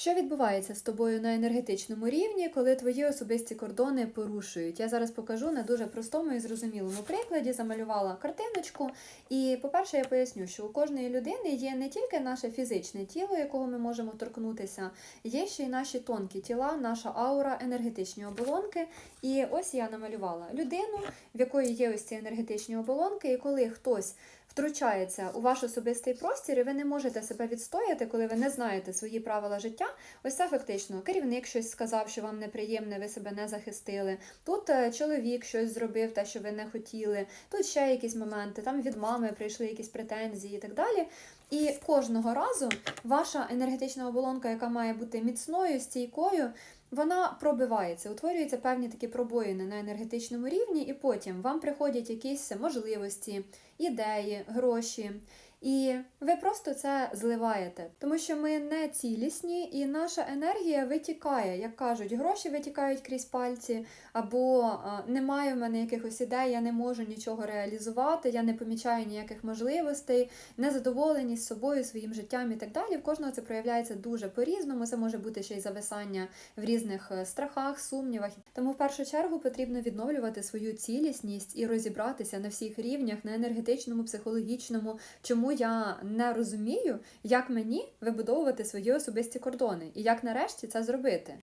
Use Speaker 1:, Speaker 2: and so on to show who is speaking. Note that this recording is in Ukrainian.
Speaker 1: Що відбувається з тобою на енергетичному рівні, коли твої особисті кордони порушують? Я зараз покажу на дуже простому і зрозумілому прикладі. Замалювала картиночку. І, по-перше, я поясню, що у кожної людини є не тільки наше фізичне тіло, якого ми можемо торкнутися, є ще й наші тонкі тіла, наша аура, енергетичні оболонки. І ось я намалювала людину, в якої є ось ці енергетичні оболонки, і коли хтось втручається у ваш особистий простір, і ви не можете себе відстояти, коли ви не знаєте свої правила життя. Ось це фактично керівник щось сказав, що вам неприємне, ви себе не захистили. Тут е, чоловік щось зробив, те, що ви не хотіли. Тут ще якісь моменти, там від мами прийшли якісь претензії і так далі. І кожного разу ваша енергетична оболонка, яка має бути міцною, стійкою, вона пробивається, утворюються певні такі пробоїни на енергетичному рівні, і потім вам приходять якісь можливості, ідеї, гроші. І ви просто це зливаєте, тому що ми не цілісні, і наша енергія витікає. Як кажуть, гроші витікають крізь пальці, або немає в мене якихось ідей, я не можу нічого реалізувати, я не помічаю ніяких можливостей, незадоволеність собою, своїм життям і так далі. В кожного це проявляється дуже по-різному. Це може бути ще й зависання в різних е, страхах, сумнівах. Тому в першу чергу потрібно відновлювати свою цілісність і розібратися на всіх рівнях, на енергетичному, психологічному, чому я не розумію, як мені вибудовувати свої особисті кордони і як нарешті це зробити.